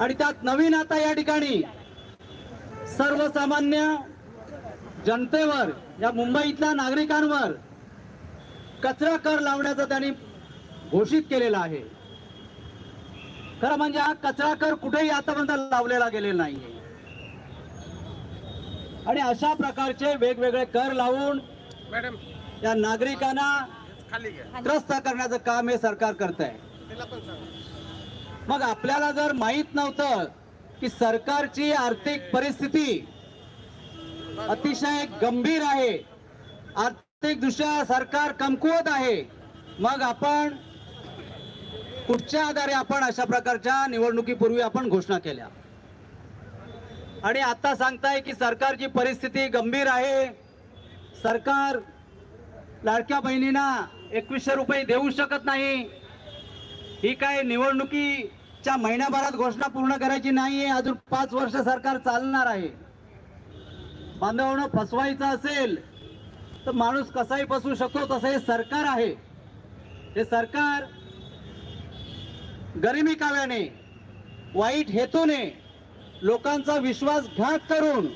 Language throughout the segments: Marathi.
आणि त्यात नवीन आता या ठिकाणी सर्वसामान्य जनतेवर या मुंबईतल्या नागरिकांवर कचरा कर लावण्याचा त्यांनी घोषित केलेला आहे. खरं म्हणजे हा कचरा कर कुठेही आतापर्यंत लावलेला गेलेला नाहीये. आणि अशा प्रकारचे वेगवेगळे कर लावून मॅडम. या नागरिकांना त्रस्त करण्याचं काम हे सरकार करत आहे मग आपल्याला जर माहीत नव्हतं की सरकारची आर्थिक परिस्थिती अतिशय गंभीर आहे आर्थिक दृष्ट्या सरकार कमकुवत आहे मग आपण कुठच्या आधारे आपण अशा प्रकारच्या निवडणुकीपूर्वी आपण घोषणा केल्या? आणि आता सांगताय की सरकारची परिस्थिती गंभीर आहे सरकार लाडक्या बहिणींना एकवीसशे रुपये देऊ शकत नाही ही काय निवडणुकी च्या महिन्याभरात घोषणा पूर्ण करायची नाहीये. अजून पाच वर्ष सरकार चालणार आहे. बांधवांना फसवायचं असेल तर माणूस कसाही फसवू शकतो तसं हे सरकार आहे. हे सरकार गरिबी काव्याने वाईट हेतूने लोकांचा विश्वासघात करून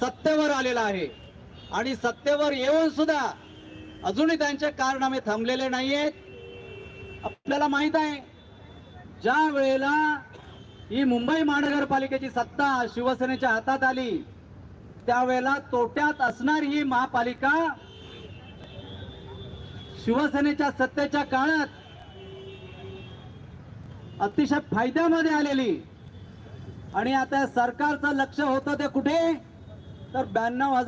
सत्तेवर आलेला आहे. आणि सत्तेवर येऊन सुद्धा अजूनही त्यांचे कारनामे थांबलेले नाही आहेत आपल्याला माहीत आहे ज्या वेळेला ही मुंबई महानगरपालिकेची सत्ता शिवसेनेच्या हातात आली त्यावेळेला तोट्यात असणारी ही महापालिका शिवसेनेच्या सत्तेच्या काळात अतिशय फायद्यामध्ये आलेली. आणि आता सरकारचं लक्ष होतं ते कुठे? तर ब्याण्णव हजार